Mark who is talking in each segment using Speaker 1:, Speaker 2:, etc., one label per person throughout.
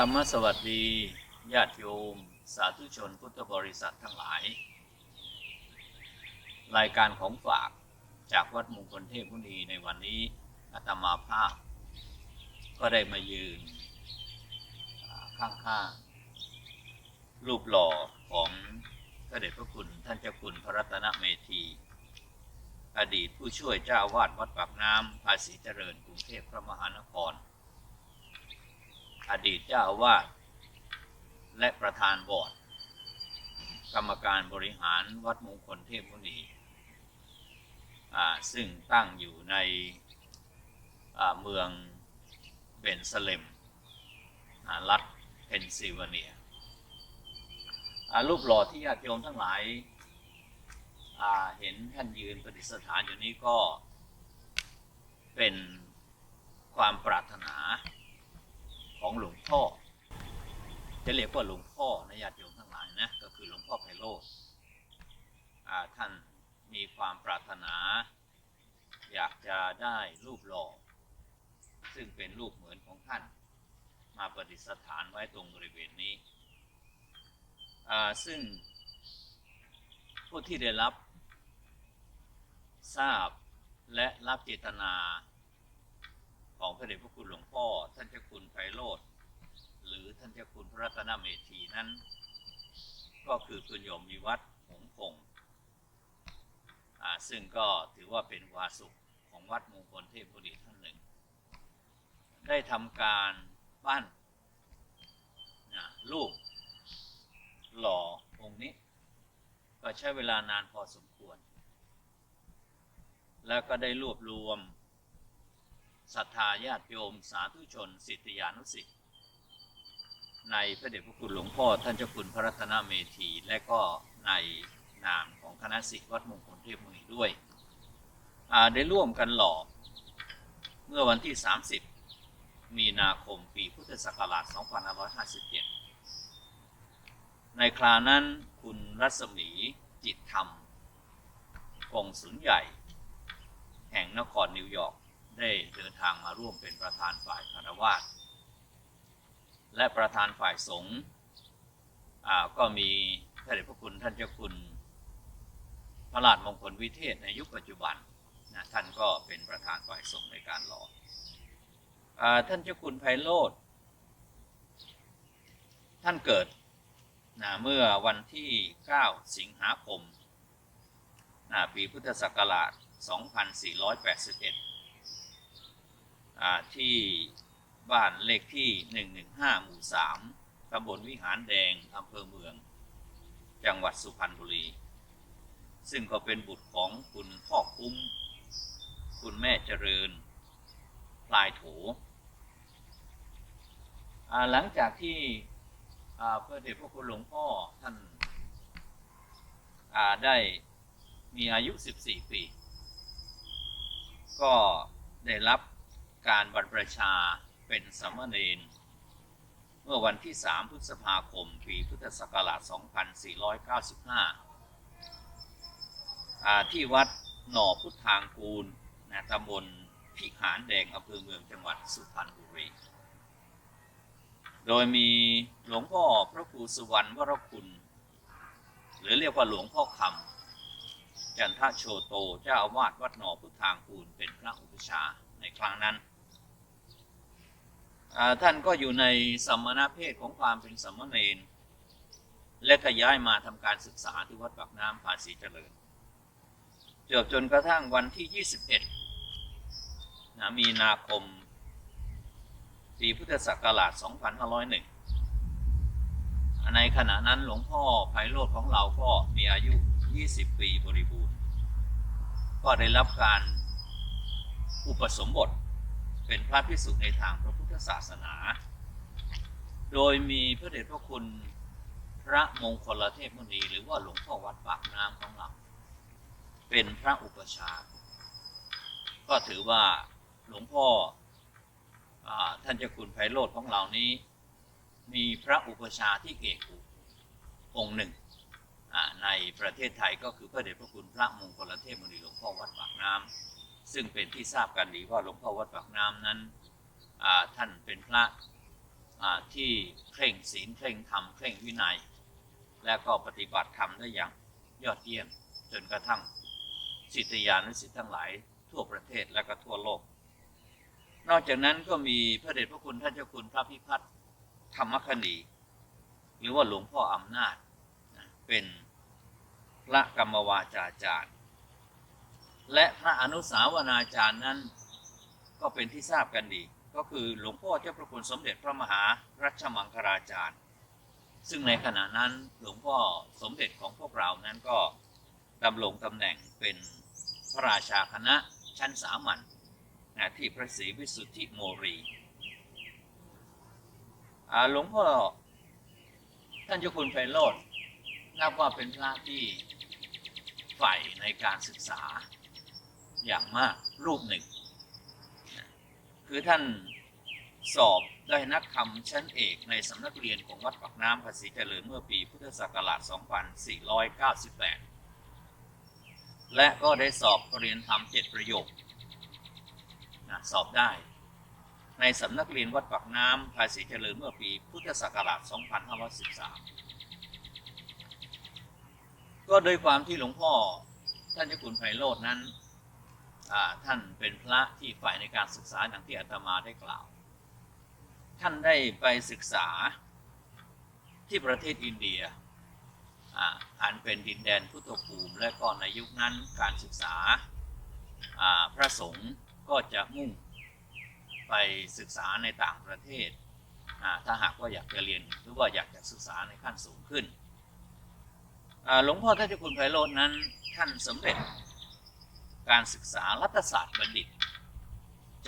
Speaker 1: รรมสวัสดี ญาติโยม สาธุชนพุทธบริษัททั้งหลาย รายการของฝากจากวัดมงคลเทพมุนีในวันนี้อาตมาภาพ ก็ได้มายืนอ่าข้างๆ รูปหล่อของพระเดชพระคุณท่านเจ้าคุณพระรัตนเมธี อดีตผู้ช่วยเจ้าอาวาดวัดปากน้ำภาษีเจริญกรุงเทพพระมหานคร อดีตเจ้าอาวาสและประธานบอร์ดกรรมการบริหารวัดมงคลเทพมุนีซึ่งตั้งอยู่ในเมืองเบนสเลมรัฐเพนซิลเวเนียรูปหล่อที่ญาติโยมทั้งหลายาเห็นท่านยืนประดิษฐานอยู่นี้ก็เป็นความปรารถนา ของหลวงพ่อ จะเรียกว่าหลวงพ่อนะญาติโยมทั้งหลายนะก็คือหลวงพ่อไพโรธท่านมีความปรารถนา อยากจะได้รูปหล่อ ซึ่งเป็นรูปเหมือนของท่าน มาประดิษฐานไว้ตรงบริเวณนี้ ซึ่งผู้ที่ได้รับทราบและรับเจตนา ของพระเดชพระคุณหลวงพ่อ ท่านเจ้าคุณไพโรธหรือท่านเจ้าคุณพระรัตนเมธีนั้น ก็คือคุณโยมมีวัดหงคงซึ่งก็ถือว่าเป็นวาสุขของวัดมงคลเทพบุรีท่านหนึ่ง ได้ทำการปั้นนะรูปหล่อองค์นี้ ก็ใช้เวลานานพอสมควร แล้วก็ได้รวบรวม ศรัทธาญาติโยมสาธุชน สิทธิยานุสิทธิ์ในพระเดชพระคุณหลวงพ่อท่านเจ้าคุณพระรัตนเมธี และก็ในนามของคณะสิทธิวัดมงคลเทพมุนีด้วย ได้ร่วมกันหล่อเมื่อวันที่ 30 มีนาคมปีพุทธศักราช 2557 ในครานั้นคุณรัศมีจิตธรรมกองสุนใหญ่ แห่งนครนิวยอร์ก ได้เดินทางมาร่วมเป็นประธานฝ่ายคารวาสและประธานฝ่ายสงฆ์ก็มีพระเดชพระคุณท่านเจ้าคุณพระราชมงคลวิเทศในยุคปัจจุบันนะท่านก็เป็นประธานฝ่ายสงฆ์ในการหล่ออท่านเจ้าคุณไพโรธท่านเกิดนะเมื่อวันที่ 9 สิงหาคมนะปีพุทธศักราช 2481อ่า ที่บ้านเลขที่ 115 หมู่ 3ตำบลวิหารแดงอำเภอเมือง จังหวัดสุพรรณบุรี ซึ่งก็เป็นบุตรของคุณพ่อคุ้ม คุณแม่เจริญ พลายโถหลังจากที่อ่าพระเดชพระคุณหลวงพ่อท่านาได้มีอายุ 14 ปี ก็ได้รับ การบรรพชาเป็นสามเณรเมื่อวันที่ 3 พฤษภาคม ปีพุทธศักราช 2495อ่าที่วัดหน่อพุทธางกูลนะตำบลพิหารแดงอำเภอเมืองจังหวัดสุพรรณบุรี โดยมีหลวงพ่อพระครูสุวรรณวรคุณ หรือเรียกว่าหลวงพ่อคำจันทโชโตเจ้าอาวาสวัดหนอพุทธางคูลเป็นพระอุปชฌาย์ในครั้งนั้น ท่านก็อยู่ในสมณเพศของความเป็นสมณเณรและก็ย้ายมาทำการศึกษาที่วัดปากน้ำภาษีเจริญจบจนกระทั่งวันที่ 21นะมีนาคม ปีพุทธศักราช 2501 ในขณะนั้นหลวงพ่อไพโรธของเราก็มีอายุ 20 ปีบริบูรณ์ ก็ได้รับการอุปสมบท เป็นพระภิกษุในทางพระพุทธศาสนา โดยมีพระเดชพระคุณพระมงคลเทพมุนีหรือว่าหลวงพ่อวัดปากน้ำของเรา เป็นพระอุปชา ก็ถือว่าหลวงพ่ออท่านเจ้าคุณไพโรธของเรานี้ มีพระอุปชาที่เกอุองค์หนึ่งในประเทศไทยก็คือพระเดชพระคุณพระมงคลเทพมุนีหลวงพ่อวัดปากน้ำ ซึ่งเป็นที่ทราบกันดีว่าหลวงพ่อวัดปากน้ำนั้นท่านเป็นพระที่เคร่งศีลเคร่งธรรมเคร่งวินัย และก็ปฏิบัติธรรมได้อย่างยอดเยี่ยมจนกระทั่งศิษยานุศิษย์ทั้งหลายทั่วประเทศและก็ทั่วโลก นอกจากนั้นก็มีพระเดชพระคุณท่านเจ้าคุณพระพิพัฒน์ธรรมคณีหรือว่าหลวงพ่ออำนาจเป็นพระกรรมวาจาจารย์ และพระอนุสาวนาจารย์นั้น ก็เป็นที่ทราบกันดี ก็คือหลวงพ่อเจ้าพระคุณสมเด็จพระมหารัชมังคลาจารย์ ซึ่งในขณะนั้นหลวงพ่อสมเด็จของพวกเรานั้นก็ดำรงตำแหน่งเป็นพระราชาคณะชั้นสามัญที่พระศรีวิสุทธิโมรีหลวงพ่อท่านเจ้าคุณไพโรธนับว่าเป็นพระที่ใฝ่ในการศึกษา อย่างมากรูปหนึ่ง คือท่านสอบได้นักธรรมชั้นเอกในสำนักเรียนของวัดปักน้ำภาษีเจริญเมื่อปีพุทธศักราช 2498 และก็ได้สอบปรริญญาธรรมเจ็ดประโยคนะสอบได้ ในสำนักเรียนวัดปักน้ำภาษีเจริญเมื่อปีพุทธศักราช 2513 ก็โดยความที่หลวงพ่อท่านเจ้าคุณไพโรจน์นั้น ท่านเป็นพระที่ฝ่ายในการศึกษาอย่างที่อาตมาได้กล่าว ท่านได้ไปศึกษาที่ประเทศอินเดียอันเป็นดินแดนพุทธภูมิ และก็ในยุคนั้นการศึกษาพระสงฆ์ก็จะมุ่งไปศึกษาในต่างประเทศ ถ้าหากว่าอยากจะเรียนหรือว่าอยากจะศึกษาในขั้นสูงขึ้นหลวงพ่อท่านเจ้าคุณไพโรจน์นั้นท่านสำเร็จ การศึกษารัฐศาสตร์บัณฑิต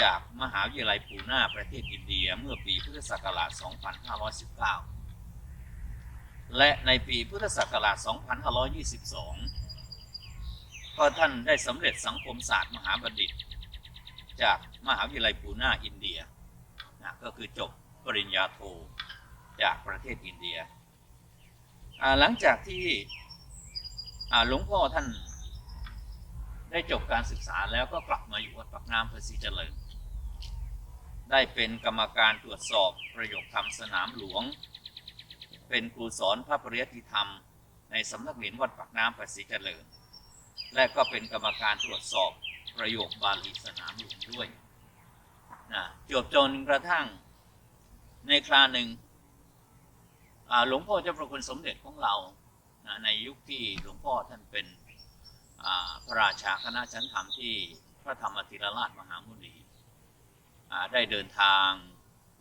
Speaker 1: จากมหาวิทยาลัยปูนาประเทศอินเดียเมื่อปีพุทธศักราช 2519 และในปีพุทธศักราช 2522 ก็ท่านได้สำเร็จสังคมศาสตร์มหาบัณฑิต จากมหาวิทยาลัยปูนาอินเดียนะก็คือจบปริญญาโทจากประเทศอินเดีย หลังจากที่หลวงพ่อท่าน ได้จบการศึกษาแล้วก็กลับมาอยู่วัดปากน้ำภาษีเจริญ ได้เป็นกรรมการตรวจสอบประโยคธรรมสนามหลวง เป็นครูสอนพระปริยัติธรรม ในสำนักเรียนวัดปากน้ำภาษีเจริญ และก็เป็นกรรมการตรวจสอบประโยคบาลีสนามหลวงด้วยนะจบจนกระทั่งในคราหนึ่งหลวงพ่อเจ้าประคุณสมเด็จของเรานะในยุคที่หลวงพ่อท่านเป็น พระราชาคณะชั้นธรรมที่พระธรรมธิรราชมหามุนีได้เดินทาง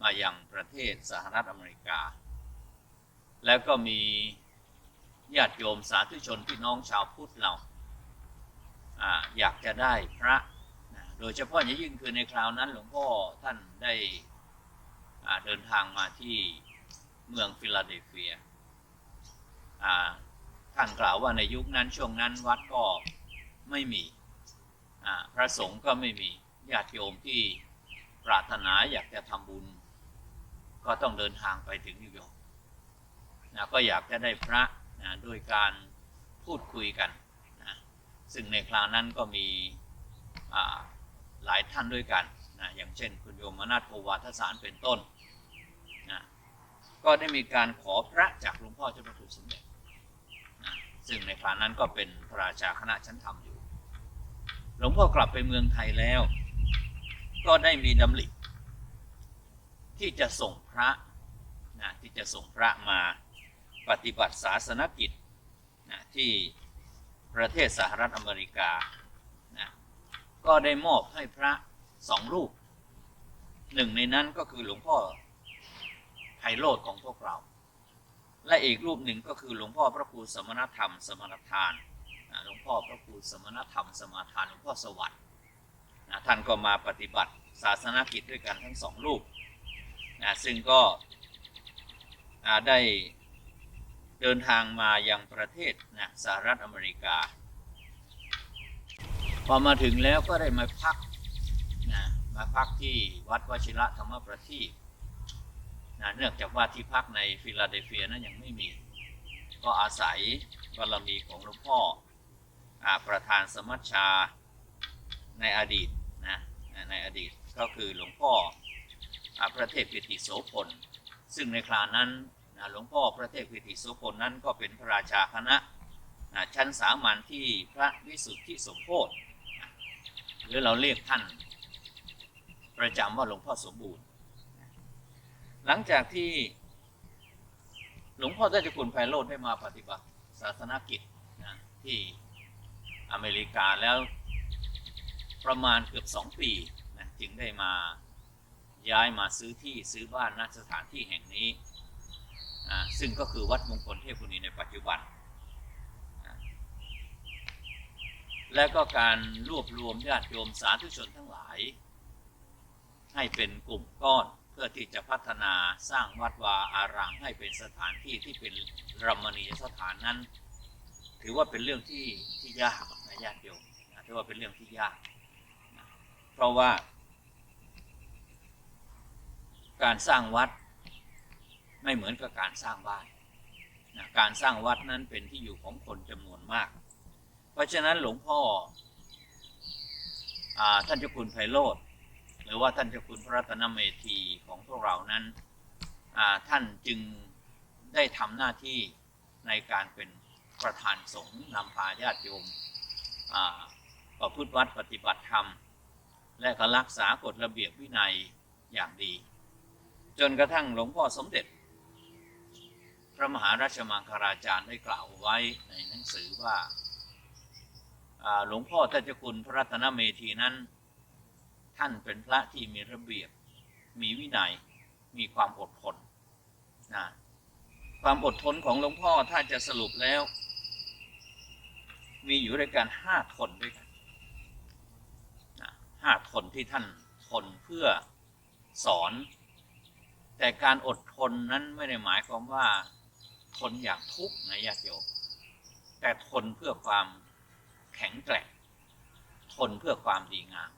Speaker 1: มาอยังประเทศสหรัฐอเมริกา แล้วก็มีญาติโยมสาธุชนพี่น้องชาวพุทธเราออยากจะได้พระโดยเฉพาะอย่างยิ่งคือในคราวนั้นหลวงพ่อท่านได้เดินทางมาที่เมืองฟิลาเดลเฟีย ท่านกล่าวว่าในยุคนั้นช่วงนั้นวัดก็ไม่มีพระสงฆ์ก็ไม่มีญาติโยมที่ปรารถนาอยากจะทำบุญ ก็ต้องเดินทางไปถึงนิวยอร์กนะก็อยากจะได้พระนะด้วยการพูดคุยกันนะซึ่งในคราวนั้นก็มีหลายท่านด้วยกันนะอย่างเช่น คุณโยมมนาถโกวาทสารเป็นต้นนะก็ได้มีการขอพระจากหลวงพ่อเจ้าพระคุณสมเด็จ ซึ่งในคราวนั้นก็เป็นพระราชาคณะชั้นธรรมอยู่ หลวงพ่อกลับไปเมืองไทยแล้ว ก็ได้มีดำริที่จะส่งพระนะที่จะส่งพระมาปฏิบัติศาสนกิจนะที่ประเทศสหรัฐอเมริกานะก็ได้มอบให้พระสองรูป หนึ่งในนั้นก็คือหลวงพ่อไพโรธของพวกเรา และอีกรูปหนึ่งก็คือหลวงพ่อพระครูสมณธรรมสมณทานหลวงพ่อพระครูสมณธรรมสมณทานหลวงพ่อสวัสดิ์นะท่านก็มาปฏิบัติศาสนกิจด้วยกันทั้งสองรูปนะซึ่งก็ได้เดินทางมายังประเทศนะสหรัฐอเมริกา พอมาถึงแล้วก็ได้มาพักนะมาพักที่วัดวชิระธรรมประทีป นะเนื่องจากว่าที่พักในฟิลาเดลเฟียนั้นยังไม่มี ก็อาศัยบารมีของหลวงพ่ออประธานสมัชชาในอดีตนะในอดีตก็คือหลวงพ่ออพระเทพปิติโสพล ซึ่งในคราวนั้นนะหลวงพ่อพระเทพวิติโสพลนั้นก็เป็นพระราชาคณะนะชั้นสามัญที่พระวิสุทธิสมโพธิหรือเราเรียกท่าน ประจำว่าหลวงพ่อสมบูรณ์ หลังจากที่หลวงพ่อเจ้าจุกุลไพโรธได้มาปฏิบัติศาสนกิจนะที่อเมริกาแล้วประมาณเกือบสองปีนะจึงได้มาย้ายมาซื้อที่ซื้อบ้านณสถานที่แห่งนี้ ซึ่งก็คือวัดมงคลเทพบุรีในปัจจุบัน และก็การรวบรวมญาติโยมสาธุชนทั้งหลาย ให้เป็นกลุ่มก้อน พื่อที่จะพัฒนาสร้างวัดวาอารามให้เป็นสถานที่ที่เป็นรมณียสถานนั้น ถือว่าเป็นเรื่องที่ที่ยากนะญาติโยมนะถือว่าเป็นเรื่องที่ยากนะเพราะว่า การสร้างวัดไม่เหมือนกับการสร้างบ้านนะการสร้างวัดนั้นเป็นที่อยู่ของคนจำนวนมาก เพราะฉะนั้นหลวงพ่ออท่านเจ้าคุณไพโรธ รือว่าท่านเจ้าคุณพระรัตนเมธีของพวกเรานั้นท่านจึงได้ทำหน้าที่ในการเป็นประธานสงฆ์นำพาญาติโยมประพฤติวัดปฏิบัติธรรม และก็รักษากฎระเบียบวินัยอย่างดี จนกระทั่งหลวงพ่อสมเด็จ พระมหาราชมังคลาจารย์ได้กล่าวไว้ในหนังสือว่าอ่าหลวงพ่อท่านเจ้าคุณพระรัตนเมธีนั้น ท่านเป็นพระที่มีระเบียบ มีวินัย มีความอดทนนะความอดทนของหลวงพ่อถ้าจะสรุปแล้ว มีอยู่ด้วยกันห้าทนด้วยกันห้าทนที่ท่านทนเพื่อสอน แต่การอดทนนั้นไม่ได้หมายความว่า ทนอย่างทุกข์นะญาติโยมแต่ทนเพื่อความแข็งแกร่ง ทนเพื่อความดีงาม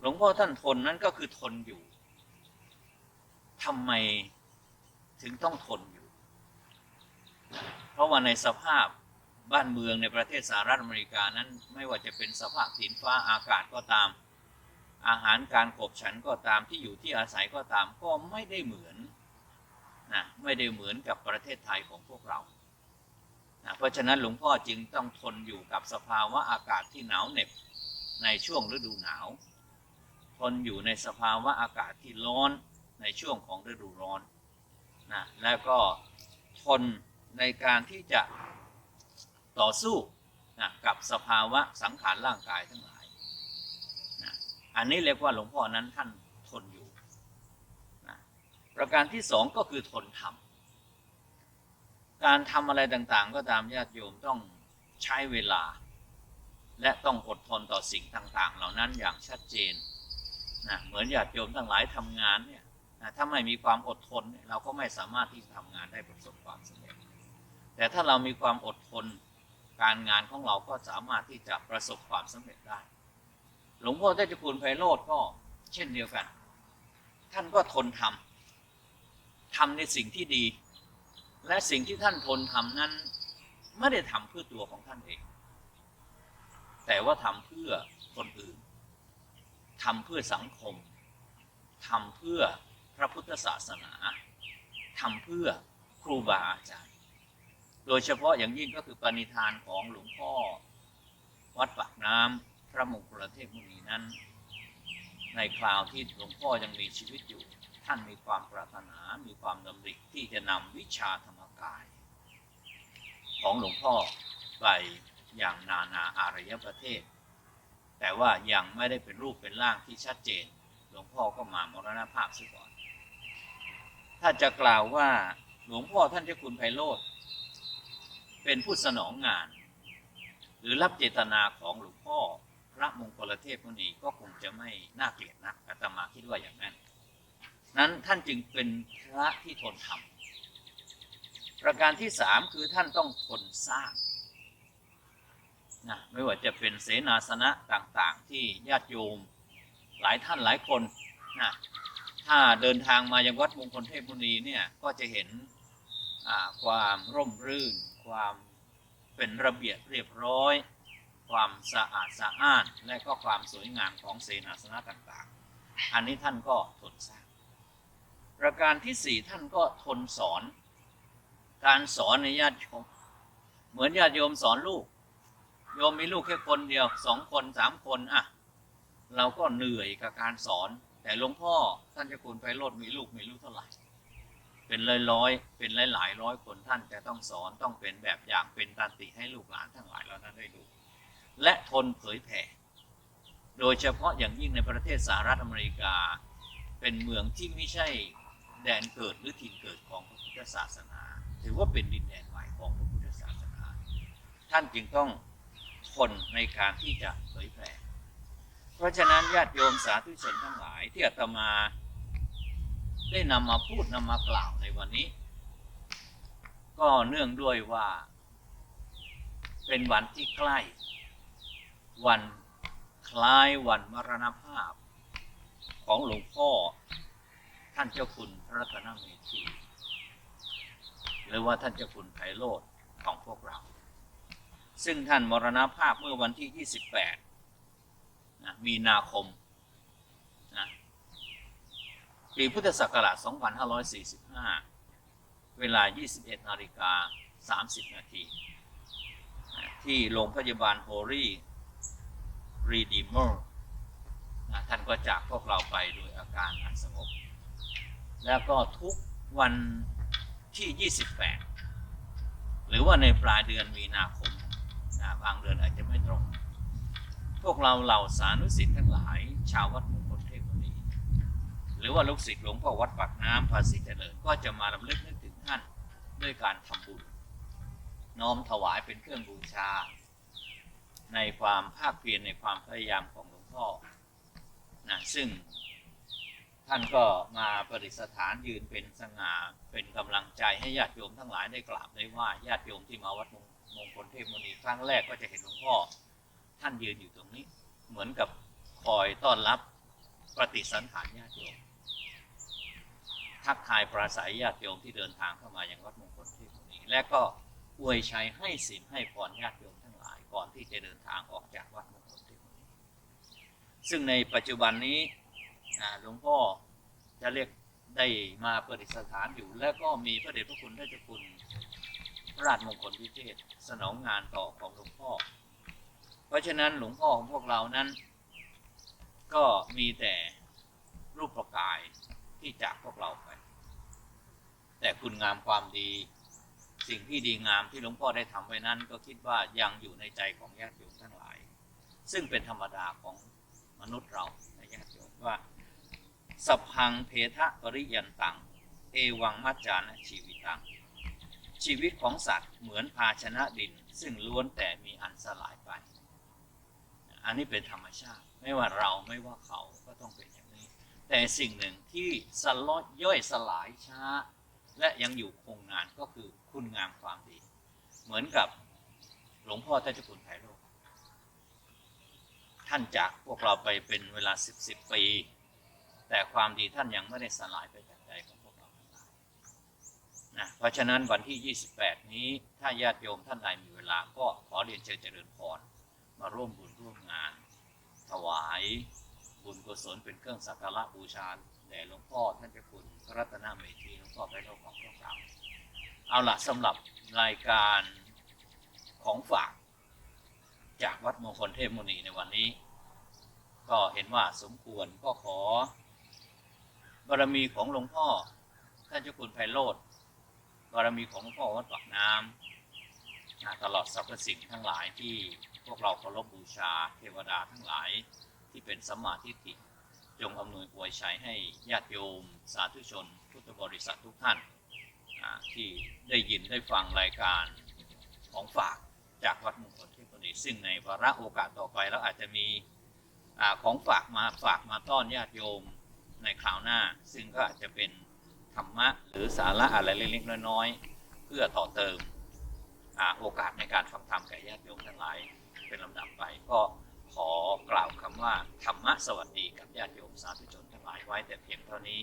Speaker 1: หลวงพ่อท่านทนนั้นก็คือทนอยู่ทำไมถึงต้องทนอยู่ เพราะว่าในสภาพบ้านเมืองในประเทศสหรัฐอเมริกานั้นไม่ว่าจะเป็นสภาพดินฟ้าอากาศก็ตาม อาหารการขบฉันก็ตามที่อยู่ที่อาศัยก็ตามก็ไม่ได้เหมือนนะไม่ได้เหมือนกับประเทศไทยของพวกเรานะเพราะฉะนั้นหลวงพ่อจึงต้องทนอยู่กับสภาวะอากาศที่หนาวเหน็บในช่วงฤดูหนาว ทนอยู่ในสภาวะอากาศที่ร้อนในช่วงของฤดูร้อนนะแล้วก็ทนในการที่จะต่อสู้นะกับสภาวะสังขารร่างกายทั้งหลายนะอันนี้เรียกว่าหลวงพ่อนั้นท่านทนอยู่นะประการที่สองก็คือทนทำการทำอะไรต่างๆ ก็ตามญาติโยมต้องใช้เวลา และต้องอดทนต่อสิ่งต่าง ๆ เหล่านั้นอย่างชัดเจน นะเหมือนญาติโยมทั้งหลายทำงานเนี่ยนะถ้าไม่มีความอดทนเราก็ไม่สามารถที่จะทำงานได้ประสบความสำเร็จ แต่ถ้าเรามีความอดทนการงานของเราก็สามารถที่จะประสบความสำเร็จได้ หลวงพ่อเจ้าจุคุณไพโรธก็เช่นเดียวกัน ท่านก็ทนทำทำในสิ่งที่ดี และสิ่งที่ท่านทนทำนั้นไม่ได้ทำเพื่อตัวของท่านเอง แต่ว่าทำเพื่อคนอื่น ทำเพื่อสังคมทำเพื่อพระพุทธศาสนาทำเพื่อครูบาอาจารย์ โดยเฉพาะอย่างยิ่งก็คือปณิธานของหลวงพ่อ วัดปากน้ำพระมงคลเทพมุนีนั้น ในคราวที่หลวงพ่อยังมีชีวิตอยู่ ท่านมีความปรารถนา มีความดำริที่จะนำวิชาธรรมกาย ของหลวงพ่อไปอย่างนานาอารยประเทศ แต่ว่ายังไม่ได้เป็นรูปเป็นร่างที่ชัดเจน หลวงพ่อก็มามรณภาพซะก่อน ถ้าจะกล่าวว่าหลวงพ่อท่านเจ้าคุณไพโรธเป็นผู้สนองงาน หรือรับเจตนาของหลวงพ่อพระมงคลเทพมุนีก็คงจะไม่น่าเกลียดนักอาตมาคิดว่าอย่างนั้น นั้นท่านจึงเป็นพระที่ทนทำประการที่สามคือท่านต้องทนสร้าง นะไม่ว่าจะเป็นเสนาสนะต่างๆ ที่ญาติโยมหลายท่านหลายคนนะถ้าเดินทางมายังวัดมงคลเทพมุนีเนี่ยก็จะเห็นความร่มรื่น ความเป็นระเบียบเรียบร้อย ความสะอาดสะอ้านและก็ความสวยงามของเสนาสนะต่างๆ อันนี้ท่านก็ทนสร้างประการที่สี่ท่านก็ทนสอน การสอนในญาติโยมเหมือนญาติโยมสอนลูก โยมมีลูกแค่คนเดียวสองคนสามคนอะเราก็เหนื่อยกับการสอน แต่หลวงพ่อท่านเจ้าคุณไพโรธมีลูกไม่รู้เท่าไหร่ เป็นร้อยร้อยๆเป็นหลายหลายร้อยคนท่านจะต้องสอนต้องเป็นแบบอย่างเป็นตันติให้ลูกหลานทั้งหลายเหล่านั้นได้ดู และทนเผยแผ่ โดยเฉพาะอย่างยิ่งในประเทศสหรัฐอเมริกา เป็นเมืองที่ไม่ใช่แดนเกิดหรือถิ่นเกิดของพระพุทธศาสนา ถือว่าเป็นดินแดนใหม่ของพระพุทธศาสนา ท่านจึงต้อง ทนในการที่จะเผยแผ่เพราะฉะนั้นญาติโยมสาธุชนทั้งหลายที่อาตมาได้นำมาพูดนำมากล่าวในวันนี้ ก็เนื่องด้วยว่า เป็นวันที่ใกล้ วันคล้ายวันมรณภาพ ของหลวงพ่อ ท่านเจ้าคุณพระรัตนเมธีหรือว่าท่านเจ้าคุณไพโรธของพวกเรา ซึ่งท่านมรณภาพเมื่อวันที่ 28นะมีนาคมนะปีพุทธศักราช 2545 เวลา 21นาฬิกา 30 นาทีนะที่โรงพยาบาลโฮลี่รีดีเมอร์นะท่านก็จากพวกเราไปโดยอาการอันสงบ แล้วก็ทุกวันที่ 28 หรือว่าในปลายเดือนมีนาคม นะบางเดือนอาจจะไม่ตรง พวกเราเหล่าสานุสิทธ์ทั้งหลาย ชาววัดมงคลเทพบุรีหรือว่าลูกศิษย์หลวงพ่อวัดปากน้ำภาษีเจริญก็จะมาลำลึกนึกถึงท่านด้วยการทำบุญน้อมถวายเป็นเครื่องบูชา ในความภาคเพียรในความพยายามของหลวงพ่อนะซึ่งท่านก็มาประดิษฐานยืนเป็นสง่าเป็นกำลังใจให้ญาติโยมทั้งหลายได้กราบได้ว่าญาติโยมที่มาวัดมง มงคลเทพมุนีครั้งแรกก็จะเห็นหลวงพ่อ ท่านยืนอยู่ตรงนี้ เหมือนกับคอยต้อนรับปฏิสันถานญาติโยมทักทายปราศัยญาติโยมที่เดินทางเข้ามาอยังวัดมงคลเทพมุนีและก็อวยชัยให้ศีลให้พรญาติโยมทั้งหลายก่อนที่จะเดินทางออกจากวัดมงคลเทพมุนีซึ่งในปัจจุบันนี้หลวงพ่อจะเรียกได้มาประดิษฐานอยู่ และก็มีพระเดชพระคุณท่านเจ้าคุณ ระราชมงคลวิเทศสนองงานต่อของหลวงพ่อ เพราะฉะนั้นหลวงพ่อของพวกเรานั้น ก็มีแต่รูปประกายที่จากพวกเราไป แต่คุณงามความดี สิ่งที่ดีงามที่หลวงพ่อได้ทำไว้นั้น ก็คิดว่ายังอยู่ในใจของญาติโยมทั้งหลาย ซึ่งเป็นธรรมดาของมนุษย์เราในญาติโยมว่าสัพพังเพทะปริยันตัง เอวังมัจจานะชีวิตัง ชีวิตของสัตว์เหมือนภาชนะดิน ซึ่งล้วนแต่มีอันสลายไป อันนี้เป็นธรรมชาติ ไม่ว่าเราไม่ว่าเขาก็ต้องเป็นอย่างนี้ แต่สิ่งหนึ่งที่สลดย่อยสลายช้า และยังอยู่คงนานก็คือคุณงามความดี เหมือนกับหลวงพ่อท่านเจ้าคุณไพโรท่านจากพวกเราไปเป็นเวลาสิบสิบปี แต่ความดีท่านยังไม่ได้สลายไปจากเราทั้งหลาย นะเพราะฉะนั้นวันที่ 28 นี้ถ้าญาติโยมท่านใดมีเวลาก็ขอเรียนเชิญเจริญพรมาร่วมบุญร่วมงาน ถวายบุญกุศลเป็นเครื่องสักการะบูชาแด่หลวงพ่อท่านเจ้าคุณพระรัตนเมธีหลวงพ่อไพโรจน์ของพวกเราเอาละสำหรับรายการของฝากจากวัดมงคลเทพมุนีในวันนี้ ก็เห็นว่าสมควรก็ขอบารมีของหลวงพ่อท่านเจ้าคุณไพโรธ บารมีของหลวงพ่อวัดปากน้ำตลอดสรรพสิ่งทั้งหลายที่พวกเราเคารพบูชาเทวดาทั้งหลายที่เป็นสัมมาทิฏฐิจงอำนวยอวยชัยให้ญาติโยม สาธุชน พุทธบริษัททุกท่าน ที่ได้ยินได้ฟังรายการของฝากจากวัดมงคลเทพบุรีซึ่งในวาระโอกาสต่อไปแล้วอาจจะมีของฝากมาฝากมาต้อนญาติโยมในคราวหน้า ซึ่งก็อาจจะเป็น รรมะ หรือสาระอะไรเล็กๆน้อยๆ เพื่อต่อเติมอโอกาสในการฟังธรรมแก่ญาติโยมทั้งหลายเป็นลำดับไปก็ขอกล่าวคำว่าธรรมะสวัสดีกับญาติโยมสาธุชนทั้งหลายไว้แต่เพียงเท่านี้